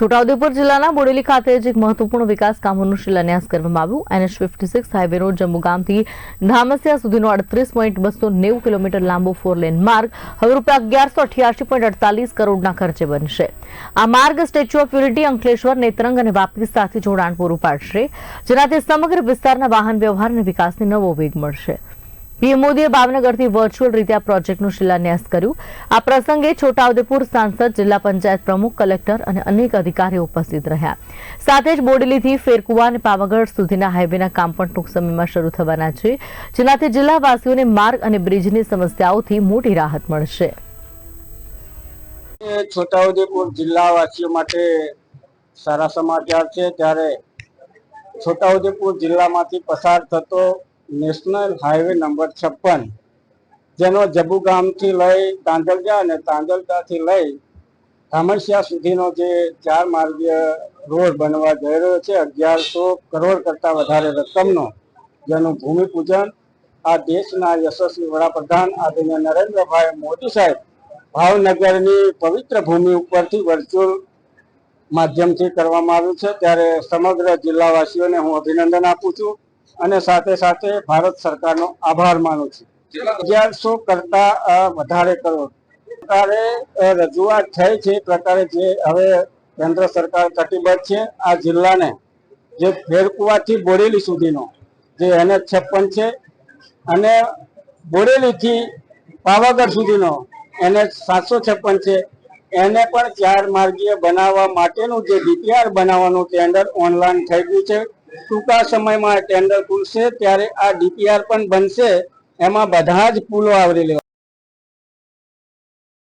છોટાઉદેપુર જિલ્લાના બોડેલી ખાતે જ એક મહત્વપૂર્ણ વિકાસ કામોનું શિલાન્યાસ કરવામાં આવ્યું. એનએચ ફિફ્ટી સિક્સ હાઈવેનો જમ્મુ ગામથી ધામસિયા સુધીનો અડત્રીસ પોઈન્ટ બસો નેવું કિલોમીટર લાંબો ફોર લેન માર્ગ હવે રૂપિયા અગિયારસો અઠ્યાસી પોઈન્ટ અડતાલીસ કરોડના ખર્ચે બનશે. આ માર્ગ statue of unity, Ankleshwar, Netrang અને વાપી સાથે જોડાણ પૂરું પાડશે, જેનાથી સમગ્ર વિસ્તારના વાહન વ્યવહાર અને વિકાસને નવો વેગ મળશે. પીએમ મોદીએ ભાવનગરથી વર્ચ્યુઅલ રીતે આ પ્રોજેક્ટનું શિલાન્યાસ કર્યું. આ પ્રસંગે છોટાઉદેપુર સાંસદ, જિલ્લા પંચાયત પ્રમુખ, કલેક્ટર અને અનેક અધિકારીઓ ઉપસ્થિત રહ્યા. સાથે જ બોડેલીથી ફેરકુવા અને પાવાગઢ સુધીના હાઈવેના કામ પણ ટૂંક સમયમાં શરૂ થવાના છે, જેનાથી જિલ્લાવાસીઓને માર્ગ અને બ્રિજની સમસ્યાઓથી મોટી રાહત મળશે. છોટાઉદેપુર જિલ્લાવાસીઓ માટે સારા સમાચાર છે. ત્યારે છોટાઉદેપુર જિલ્લામાંથી પસાર થતો નેશનલ હાઈવે નંબર છપ્પન, જેનો જબુ ગામથી લઈ તાંદલજા અને તાંદલજાથી લઈ ધામસિયા સુધીનો જે ચાર માર્ગીય રોડ બનવા જઈ રહ્યો છે, અગિયારસો કરોડ કરતાં વધારે રકમનો, જેનું ભૂમિપૂજન આ દેશના યશસ્વી વડાપ્રધાન આદરણીય નરેન્દ્રભાઈ મોદી સાહેબ ભાવનગરની પવિત્ર ભૂમિ ઉપરથી વર્ચ્યુઅલ માધ્યમથી કરવામાં આવ્યું છે. ત્યારે સમગ્ર જિલ્લાવાસીઓને હું અભિનંદન આપું છું. અને સાથે સાથે ભારત સરકારનો આભાર માનું છું. અગિયારસો કરતા વધારે કરોડ પ્રકારે રજૂઆત થઈ છે પ્રકારે જે હવે કેન્દ્ર સરકાર કટિબદ્ધ છે, આ જિલ્લાને જે ફેરકુવાથી બોડેલી સુધીનો, જે એને છપ્પન છે, અને બોડેલીથી પાવાગઢ સુધીનો એને સાતસો છપ્પન છે, એને પણ ચાર માર્ગીય બનાવવા માટેનું જે ડીપીઆર બનાવવાનું ટેન્ડર ઓનલાઈન થઈ ગયું છે. ટૂંકા સમયમાં ટેન્ડર ખુલશે, ત્યારે આ ડીપીઆર પણ બનશે, એમાં બધા જ પુલો આવરી લેવા.